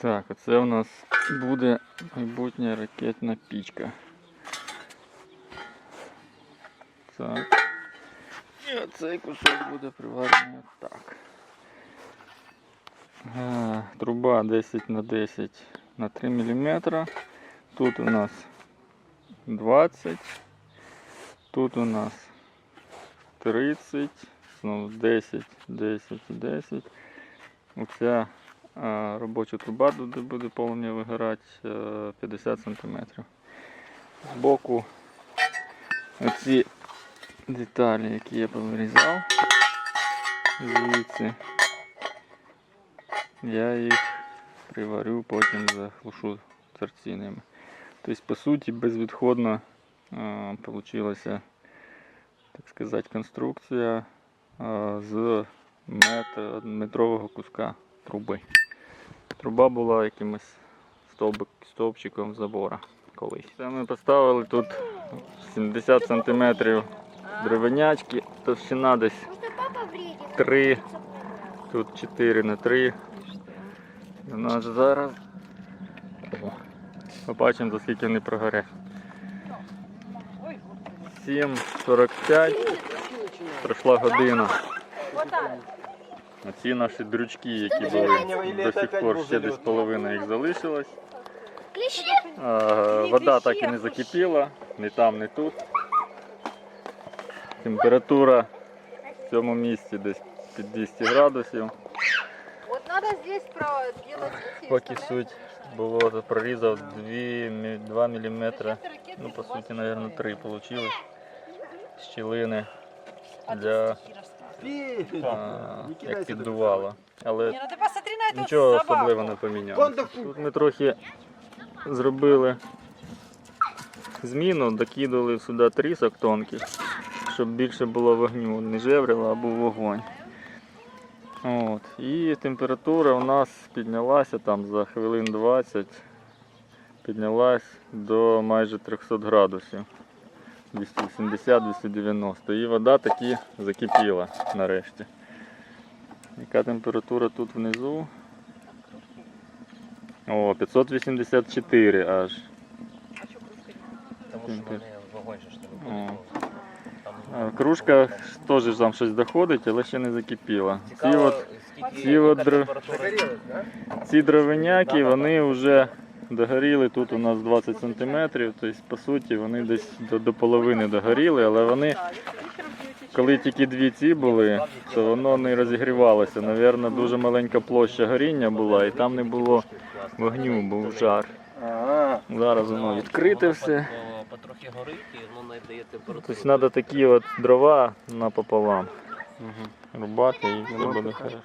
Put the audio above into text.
Так, оце у нас буде майбутня ракетна пічка. Так. І оцей кусок буде приварений так. Е, Труба 10 на 10 на 3 мм. Тут у нас 20. Тут у нас 30. Знову 10, 10 і 10. Оця робоча труба буде, повністю вигорати е, 50 см. Збоку оці деталі, які я повирізав, звідси я їх приварю, потім заглушу торцінами. Тобто, по суті, безвідходно вийшла, так сказати, конструкція е, з метрового куска труби. Труба була якимось стовбик, стовпчиком забора колись. Це ми поставили тут 70 см деревенячки, товщина десь Просто папа вреден. Тут 4 на 3. У нас зараз. Побачимо, за скільки вони прогорять. 7.45. Пройшла година. Оці наші дрючки, які були до сих пор ще десь половина їх залишилась. А, вода так і не закипіла, ні там, ні тут. Температура в цьому місці десь під 200 градусів. Вот надо здесь Поки суть було, прорізав 2, мм, ну по суті, мабуть, 3 вийшло. Щілини для а, як піддувало. Але ну Нічого собаку. особливого не помінялося. Тут ми трохи зробили зміну, докидали сюди трісок тонких, щоб більше було вогню, не жеврило, а був вогонь. От. І температура у нас піднялася там за хвилин 20, піднялась до майже 300 градусів. 280-290. І вода таки закипіла нарешті. Яка температура тут внизу? О, 584 аж. Тому що вони вогонь же ж не Кружка теж там щось доходить, але ще не закипіла. Ці, цікаво, от, ці от др- температура. ці дровиняки, вони вже догоріли тут у нас 20 см, тобто по суті вони десь до, до половини догоріли, але вони, коли тільки дві ці були, то воно не розігрівалося. Навірно, дуже маленька площа горіння була і там не було вогню, був жар. Зараз воно відкрите все. Потрохи горить і воно не дає температуру. Тобто треба такі от дрова напополам рубати і все буде хорошо.